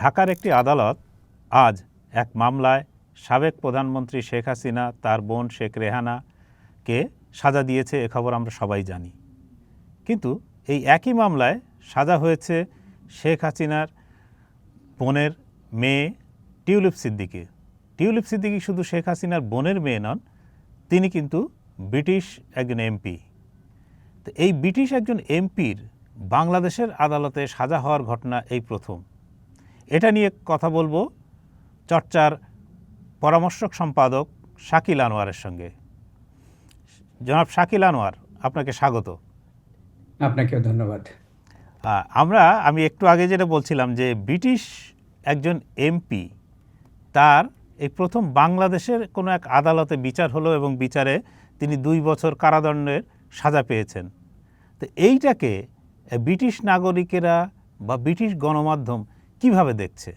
ঢাকার একটি আদালত আজ এক মামলায় সাবেক প্রধানমন্ত্রী শেখ হাসিনা, তার বোন শেখ রেহানাকে সাজা দিয়েছে, এ খবর আমরা সবাই জানি। কিন্তু এই একই মামলায় সাজা হয়েছে শেখ হাসিনার বোনের মেয়ে টিউলিপ সিদ্দিকি। টিউলিপ সিদ্দিকি শুধু শেখ হাসিনার বোনের মেয়ে নন, তিনি কিন্তু ব্রিটিশ একজন এমপি। তো এই ব্রিটিশ একজন এমপির বাংলাদেশের আদালতে সাজা হওয়ার ঘটনা এই প্রথম। এটা নিয়ে কথা বলব চর্চার পরামর্শক সম্পাদক শাকিল আনোয়ারের সঙ্গে। জনাব শাকিল আনোয়ার আপনাকে স্বাগত। আপনাকেও ধন্যবাদ। আমরা আমি একটু আগে যেটা বলছিলাম যে ব্রিটিশ একজন এমপি তার এই প্রথম বাংলাদেশের কোনো এক আদালতে বিচার হলো এবং বিচারে তিনি দুই বছর কারাদণ্ডের সাজা পেয়েছেন। তো এইটাকে ব্রিটিশ নাগরিকেরা বা ব্রিটিশ গণমাধ্যম কীভাবে দেখছে?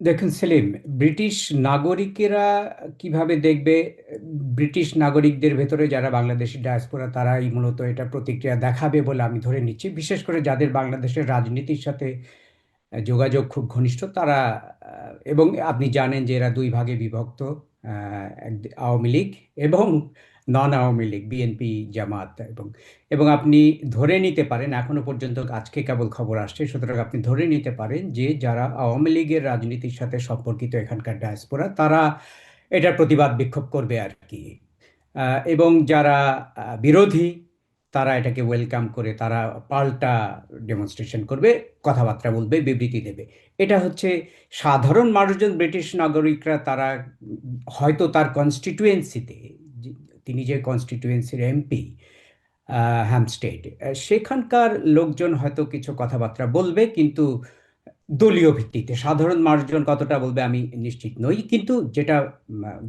দেখুন সেলিম, ব্রিটিশ নাগরিকেরা কীভাবে দেখবে? ব্রিটিশ নাগরিকদের ভেতরে যারা বাংলাদেশি ডায়াসপোরা তারাই মূলত এটা প্রতিক্রিয়া দেখাবে বলে আমি ধরে নিচ্ছি। বিশেষ করে যাদের বাংলাদেশের রাজনীতির সাথে যোগাযোগ খুব ঘনিষ্ঠ, তারা এবং আপনি জানেন যে এরা দুই ভাগে বিভক্ত আওয়ামী লীগ এবং নন আওয়ামী লীগ বিএনপি জামাত এবং এবং আপনি ধরে নিতে পারেন, এখনও পর্যন্ত আজকে কেবল খবর আসছে, সুতরাং আপনি ধরে নিতে পারেন যে যারা আওয়ামী লীগের রাজনীতির সাথে সম্পর্কিত এখানকার ডায়াসপোরা তারা এটার প্রতিবাদ বিক্ষোভ করবে আর কি। এবং যারা বিরোধী, তারা এটাকে ওয়েলকাম করে, তারা পাল্টা ডেমনস্ট্রেশন করবে, কথাবার্তা বলবে, বিবৃতি দেবে। এটা হচ্ছে সাধারণ মানুষজন, ব্রিটিশ নাগরিকরা তারা, হয়তো তার কনস্টিটুয়েন্সিতে তিনি যে কনস্টিটুয়েন্সির এমপি হ্যামস্টেড সেখানকার লোকজন হয়তো কিছু কথাবার্তা বলবে, কিন্তু দলীয় ভিত্তিতে সাধারণ মানুষজন কতটা বলবে আমি নিশ্চিত নই, কিন্তু যেটা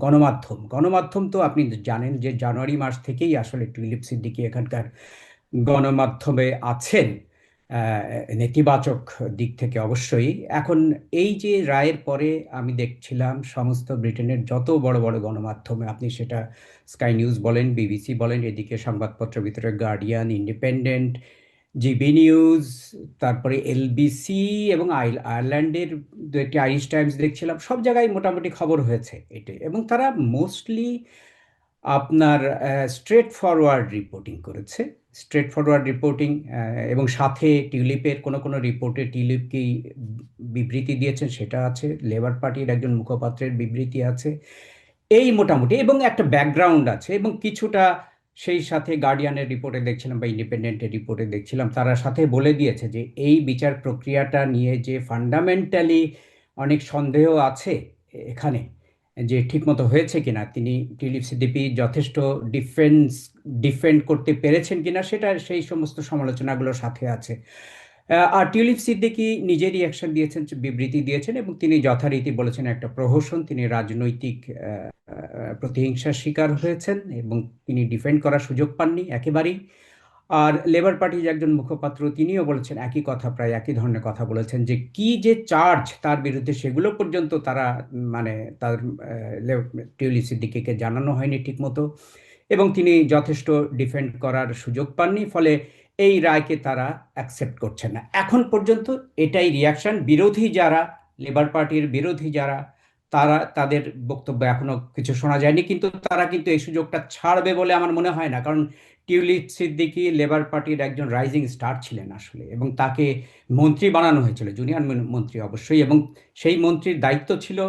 গণমাধ্যম গণমাধ্যম তো আপনি জানেন যে জানুয়ারি মাস থেকেই আসলে টুলিপ সিদ্দিকি এখানকার গণমাধ্যমে আছেন। নেতিবাচক দিক থেকে অবশ্যই। এখন এই যে রায়ের পরে আমি দেখছিলাম সমস্ত ব্রিটেনের যত বড় বড় গণমাধ্যমে, আপনি সেটা স্কাই নিউজ বলেন বিবিসি বলেন, এদিকে সংবাদপত্র ভিতরে গার্ডিয়ান ইন্ডিপেন্ডেন্ট জিবি নিউজ তারপরে এলবিসি এবং আইল- আয়ারল্যান্ডের দু একটি আইরিশ টাইমস দেখছিলাম, সব জায়গায় মোটামুটি খবর হয়েছে এটি এবং তারা মোস্টলি আপনার স্ট্রেট ফরওয়ার্ড রিপোর্টিং করেছে। স্ট্রেট ফরওয়ার্ড রিপোর্টিং এবং সাথে টিউলিপের কোনো কোনো রিপোর্টে টিউলিপকেই বিবৃতি দিয়েছেন সেটা আছে, লেবার পার্টির একজন মুখপাত্রের বিবৃতি আছে, এই মোটামুটি, এবং একটা ব্যাকগ্রাউন্ড আছে, এবং কিছুটা সেই সাথে গার্ডিয়ানের রিপোর্টে দেখছিলাম বা ইন্ডিপেন্ডেন্টের রিপোর্টে দেখছিলাম, তারা সাথে বলে দিয়েছে যে এই বিচার প্রক্রিয়াটা নিয়ে যে ফান্ডামেন্টালি অনেক সন্দেহ আছে এখানে যে ঠিকমতো হয়েছে কিনা, তিনি টিলিপ সিদ্দিপি যথেষ্ট ডিফেন্স ডিফেন্ড করতে পেরেছেন কিনা, সেটা সেই সমস্ত সমালোচনাগুলোর সাথে আছে। আর টিউলিপ সিদ্দিকী নিজের রিয়াকশন দিয়েছেন, বিবৃতি দিয়েছেন এবং তিনি যথারীতি বলেছেন একটা প্রহসন, তিনি রাজনৈতিক প্রতিহিংসার শিকার হয়েছেন এবং তিনি ডিফেন্ড করার সুযোগ পাননি একেবারেই। আর লেবার পার্টির একজন মুখপাত্র তিনিও বলেছেন একই কথা প্রায় একই ধরনের কথা বলেছেন যে কি যে চার্জ তার বিরুদ্ধে সেগুলো পর্যন্ত তারা মানে তার আহ, লে- টিউলিপ জানানো হয়নি ঠিকমতো এবং তিনি যথেষ্ট ডিফেন্ড করার সুযোগ পাননি ফলে এই রায়কে তারা অ্যাকসেপ্ট করছেন না। এখন পর্যন্ত এটাই রিয়াকশন বিরোধী যারা লেবার পার্টির বিরোধী যারা তারা, তাদের বক্তব্য এখনও কিছু শোনা যায়নি, কিন্তু তারা কিন্তু এই সুযোগটা ছাড়বে বলে আমার মনে হয় না। কারণ টিউলিপ সিদ্দিকী লেবার পার্টির একজন রাইজিং স্টার ছিলেন আসলে এবং তাকে মন্ত্রী বানানো হয়েছিল, জুনিয়র মন্ত্রী অবশ্যই এবং সেই মন্ত্রীর দায়িত্ব ছিল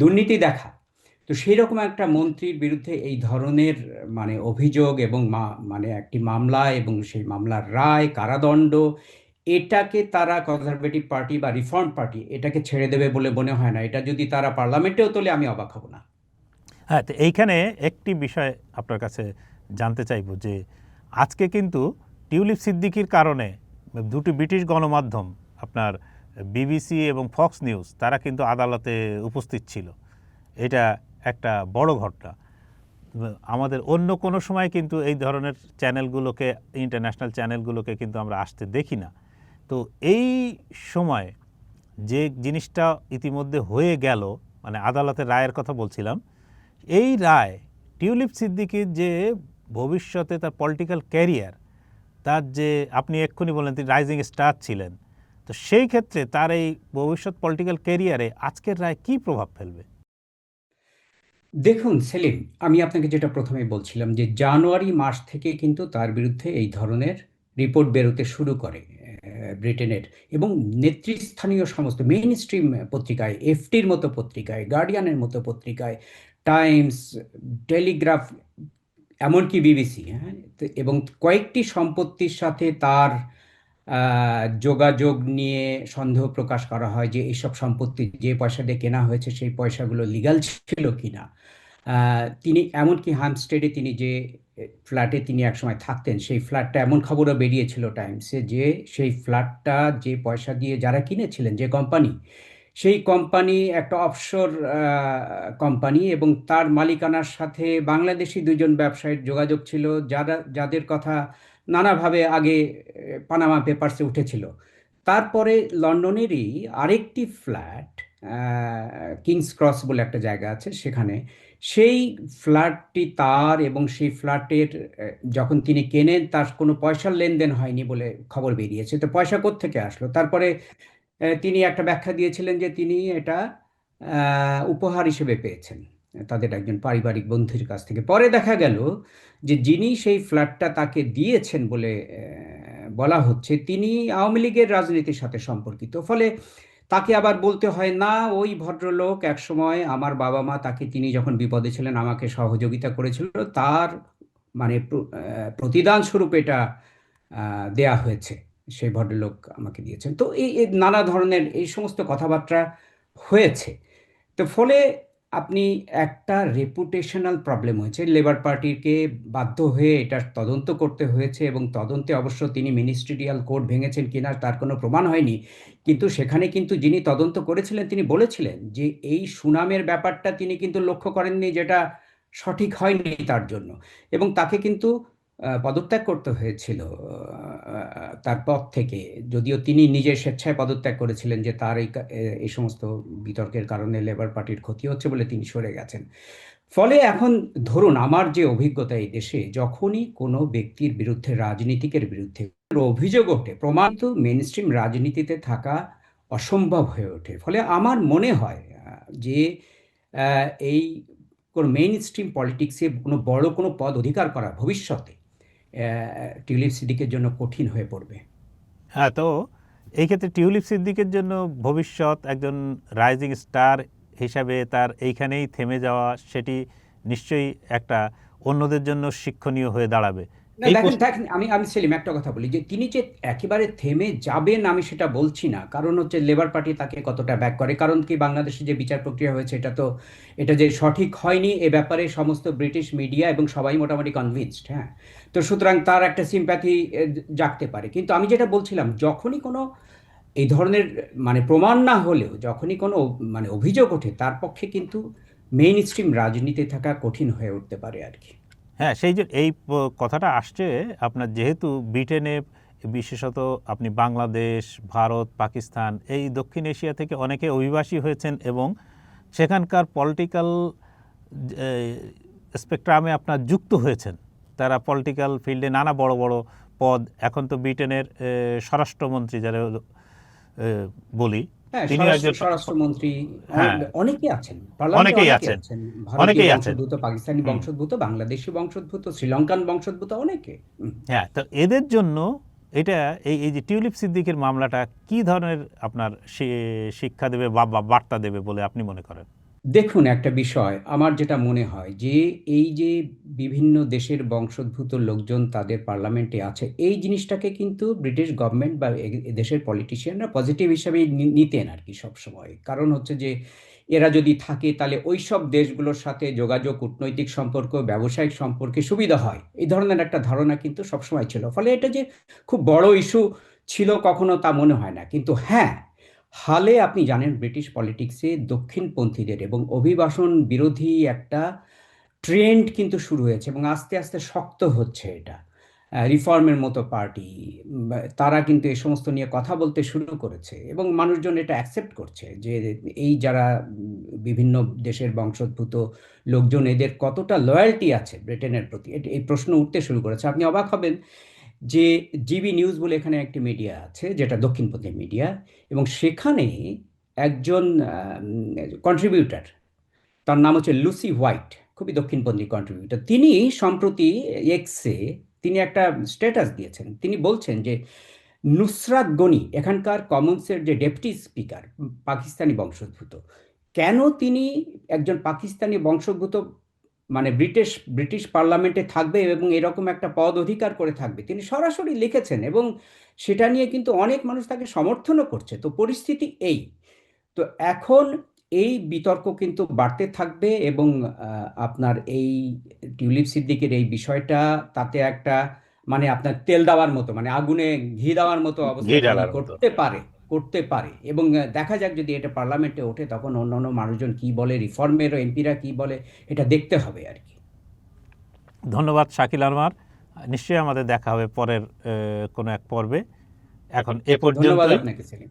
দুর্নীতি দেখা। তো সেই রকম একটা মন্ত্রীর বিরুদ্ধে এই ধরনের মানে অভিযোগ এবং মানে একটি মামলা এবং সেই মামলার রায়, কারাদণ্ড এটাকে তারা কনজারভেটিভ পার্টি বা রিফর্ম পার্টি এটাকে ছেড়ে দেবে বলে মনে হয় না। এটা যদি তারা পার্লামেন্টেও তোলে, আমি অবাক হব না। হ্যাঁ তো এইখানে একটি বিষয় আপনার কাছে জানতে চাইব যে, আজকে কিন্তু টিউলিপ সিদ্দিকির কারণে দুটি ব্রিটিশ গণমাধ্যম, আপনার বিবিসি এবং ফক্স নিউজ, তারা কিন্তু আদালতে উপস্থিত ছিল। এটা একটা বড় ঘটনা। আমাদের অন্য কোনো সময় কিন্তু এই ধরনের চ্যানেলগুলোকে, ইন্টারন্যাশনাল চ্যানেলগুলোকে কিন্তু আমরা আসতে দেখি না। তো এই সময় যে জিনিসটা ইতিমধ্যে হয়ে গেল মানে আদালতের রায়ের কথা বলছিলাম, এই রায় টিউলিপ সিদ্দিকির যে ভবিষ্যতে তার পলিটিক্যাল ক্যারিয়ার তার যে আপনি এক্ষুনি বললেন তিনি রাইজিং স্টার ছিলেন, তো সেই ক্ষেত্রে তার এই ভবিষ্যৎ পলিটিক্যাল ক্যারিয়ারে আজকের রায় কি প্রভাব ফেলবে? দেখুন, সেলিম, আমি আপনাকে যেটা প্রথমে বলছিলাম যে জানুয়ারি মাস থেকে কিন্তু তার বিরুদ্ধে এই ধরনের রিপোর্ট বেরোতে শুরু করে। ব্রিটেনের এবং নেতৃস্থানীয় সমস্ত মেইন স্ট্রিম পত্রিকায় এফটির মতো পত্রিকায় গার্ডিয়ানের মতো পত্রিকায় টাইমস টেলিগ্রাফ এমনকি বিবিসি হ্যাঁ? এবং কয়েকটি সম্পত্তির সাথে তার যোগাযোগ নিয়ে সন্দেহ প্রকাশ করা হয় যে এইসব সম্পত্তি যে পয়সা দিয়ে কেনা হয়েছে সেই পয়সাগুলো লিগাল ছিল কিনা। তিনি এমনকি হামস্টেডে তিনি যে ফ্ল্যাটে তিনি একসময় থাকতেন, সেই ফ্ল্যাটটা এমন খবরও বেরিয়েছিল টাইমসে যে সেই ফ্ল্যাটটা যে পয়সা দিয়ে যারা কিনেছিলেন, যে কোম্পানি সেই কোম্পানি একটা অফশোর কোম্পানি এবং তার মালিকানার সাথে বাংলাদেশি দুজন ব্যবসায়ীর যোগাযোগ ছিল, যারা, যাদের কথা নানাভাবে আগে পানামা পেপারসে উঠেছিল। তারপরে লন্ডনেরই আরেকটি ফ্ল্যাট কিংস ক্রস বলে একটা জায়গা আছে সেখানে সেই ফ্ল্যাটটি তার এবং সেই ফ্ল্যাটের যখন তিনি কেনেন, তার কোনো পয়সার লেনদেন হয়নি বলে খবর বেরিয়েছে। তো পয়সা কোত্থেকে আসলো? তারপরে তিনি একটা ব্যাখ্যা দিয়েছিলেন যে তিনি এটা উপহার হিসেবে পেয়েছেন তাদের একজন পারিবারিক বন্ধুর কাছ থেকে। পরে দেখা গেল যে যিনি সেই ফ্ল্যাটটা তাকে দিয়েছেন বলে বলা হচ্ছে, তিনি আওয়ামী লীগের রাজনীতির সাথে সম্পর্কিত। ফলে তাকে আবার বলতে হয়, না, ওই ভদ্রলোক একসময় আমার বাবা মা তাকে তিনি যখন বিপদে ছিলেন আমাকে সহযোগিতা করেছিল, তার মানে প্র- প্রতিদান স্বরূপ এটা দেয়া হয়েছে। সেই ভদ্রলোক আমাকে দিয়েছেন। তো এই নানা ধরনের এই সমস্ত কথাবার্তা হয়েছে। তো ফলে আপনি একটা রেপুটেশনাল প্রবলেম হয়েছে। লেবার পার্টিকে বাধ্য হয়ে এটার তদন্ত করতে হয়েছে এবং তদন্তে অবশ্য তিনি মিনিস্ট্রিয়াল কোড ভেঙেছেন কিনা তার কোনো প্রমাণ হয়নি। কিন্তু সেখানে কিন্তু যিনি তদন্ত করেছিলেন তিনি বলেছিলেন যে এই সুনামের ব্যাপারটা তিনি কিন্তু লক্ষ্য করেননি যেটা সঠিক হয়নি তার জন্য। এবং তাকে কিন্তু পদত্যাগ করতে হয়েছিল তার পদ থেকে। যদিও তিনি নিজের স্বেচ্ছায় পদত্যাগ করেছিলেন যে তার এই এই সমস্ত বিতর্কের কারণে লেবার পার্টির ক্ষতি হচ্ছে বলে তিনি সরে গেছেন। ফলে এখন ধরুন আমার যে অভিজ্ঞতা এই দেশে, যখনই কোনো ব্যক্তির বিরুদ্ধে রাজনীতিকের বিরুদ্ধে অভিযোগ ওঠে প্রমাণিত মেন স্ট্রিম রাজনীতিতে থাকা অসম্ভব হয়ে ওঠে। ফলে আমার মনে হয় যে এই কোনো মেইন স্ট্রিম পলিটিক্সে কোনো বড় কোনো পদ অধিকার করা ভবিষ্যতে টিউলিপ সিদ্দিকের জন্য কঠিন হয়ে পড়বে। হ্যাঁ তো এই ক্ষেত্রে টিউলিপ সিদ্দিকের জন্য ভবিষ্যৎ একজন রাইজিং স্টার হিসাবে তার এইখানেই থেমে যাওয়া, সেটি নিশ্চয়ই একটা অন্যদের জন্য শিক্ষণীয় হয়ে দাঁড়াবে। দেখেন প্রশ্ন- দেখেন আমি আমি সেলিম একটা কথা বলি যে তিনি যে একেবারে থেমে যাবেন আমি সেটা বলছি না। কারণ হচ্ছে লেবার পার্টি তাকে কতটা ব্যাক করে? কারণ কি বাংলাদেশে যে বিচার প্রক্রিয়া হয়েছে এটা তো এটা যে সঠিক হয়নি এ ব্যাপারে সমস্ত ব্রিটিশ মিডিয়া এবং সবাই মোটামুটি কনভিন্সড হ্যাঁ? তো সুতরাং তার একটা সিম্প্যাথি জাগতে পারে। কিন্তু আমি যেটা বলছিলাম যখনই কোনো এই ধরনের মানে প্রমাণ না হলেও যখনই কোনো মানে অভিযোগ ওঠে তার পক্ষে কিন্তু মেইন স্ট্রিম রাজনীতি থাকা কঠিন হয়ে উঠতে পারে আর কি। হ্যাঁ সেই যে এই কথাটা আসছে আপনার যেহেতু ব্রিটেনে বিশেষত আপনি বাংলাদেশ, ভারত, পাকিস্তান এই দক্ষিণ এশিয়া থেকে অনেকে অভিবাসী হয়েছেন এবং সেখানকার পলিটিক্যাল স্পেকট্রামে আপনার যুক্ত হয়েছেন। তারা পলিটিক্যাল ফিল্ডে নানা বড় বড় পদ, এখন তো ব্রিটেনের স্বরাষ্ট্রমন্ত্রী যারা বলি তিনি স্বরাষ্ট্র একজন স্বরাষ্ট্রমন্ত্রী হ্যাঁ। অনেকেই আছেন অনেকেই আছেন। অনেকেই আছেন। বংশোদ্ভূত পাকিস্তানি বংশোদ্ভূত বাংলাদেশি বংশোদ্ভূত শ্রীলঙ্কান বংশোদ্ভূত অনেকে হ্যাঁ তো এদের জন্য এটা এই এই যে টিউলিপ সিদ্দিকের মামলাটা কি ধরনের আপনার শিক্ষা দেবে বা বার্তা দেবে বলে আপনি মনে করেন দেখুন একটা বিষয়, আমার যেটা মনে হয় যে এই যে বিভিন্ন দেশের বংশোদ্ভূত লোকজন তাদের পার্লামেন্টে আছে, এই জিনিসটাকে কিন্তু ব্রিটিশ গভর্নমেন্ট বা দেশের পলিটিশিয়ানরা পজিটিভ হিসাবে নিতেন আর কি সবসময়। কারণ হচ্ছে যে এরা যদি থাকে তাহলে ওই সব দেশগুলোর সাথে যোগাযোগ, কূটনৈতিক সম্পর্ক, ব্যবসায়িক সম্পর্কে সুবিধা হয়। এই ধরনের একটা ধারণা কিন্তু সবসময় ছিল। ফলে এটা যে খুব বড় ইস্যু ছিল কখনো তা মনে হয় না। কিন্তু হ্যাঁ হালে আপনি জানেন ব্রিটিশ পলিটিক্সে দক্ষিণপন্থীদের এবং অভিবাসন বিরোধী একটা ট্রেন্ড কিন্তু শুরু হয়েছে এবং আস্তে আস্তে শক্ত হচ্ছে এটা। রিফর্মের মতো পার্টি তারা কিন্তু এই সমস্ত নিয়ে কথা বলতে শুরু করেছে এবং মানুষজন এটা অ্যাকসেপ্ট করছে যে এই যারা বিভিন্ন দেশের বংশোদ্ভূত লোকজন এদের কতটা লয়্যালটি আছে ব্রিটেনের প্রতি। এই প্রশ্ন উঠতে শুরু করেছে। আপনি অবাক হবেন যে জিবি নিউজ বলে এখানে একটি মিডিয়া আছে, যেটা দক্ষিণপন্থী মিডিয়া এবং সেখানে একজন কন্ট্রিবিউটার তার নাম হচ্ছে লুসি হোয়াইট খুবই দক্ষিণপন্থী কন্ট্রিবিউটর তিনি সম্প্রতি এক্সে তিনি একটা স্ট্যাটাস দিয়েছেন। তিনি বলছেন যে, নুসরাত গনি, এখানকার কমন্সের যে ডেপুটি স্পিকার পাকিস্তানি বংশোদ্ভূত, কেন তিনি একজন পাকিস্তানি বংশোদ্ভূত মানে ব্রিটিশ ব্রিটিশ পার্লামেন্টে থাকবে এবং এরকম একটা পদ অধিকার করে থাকবে। তিনি সরাসরি লিখেছেন এবং সেটা নিয়ে কিন্তু অনেক মানুষ তাকে সমর্থনও করছে। তো পরিস্থিতি এই। তো এখন এই বিতর্ক কিন্তু বাড়তে থাকবে এবং আপনার এই টিউলিপ সিদ্দিকের এই বিষয়টা তাতে একটা মানে আপনার তেল দেওয়ার মতো মানে আগুনে ঘি দেওয়ার মতো অবস্থা। করতে পারে। করতে পারে। এবং দেখা যাক যদি এটা পার্লামেন্টে ওঠে তখন অন্য অন্য মানুষজন কী বলে রিফর্মের এমপিরা কী বলে এটা দেখতে হবে আর কি। ধন্যবাদ শাকিল আনোয়ার। নিশ্চয়ই আমাদের দেখা হবে পরের কোনো এক পর্বে। এখন এ ধন্যবাদ পর্যন্ত আপনাকে সেলিম।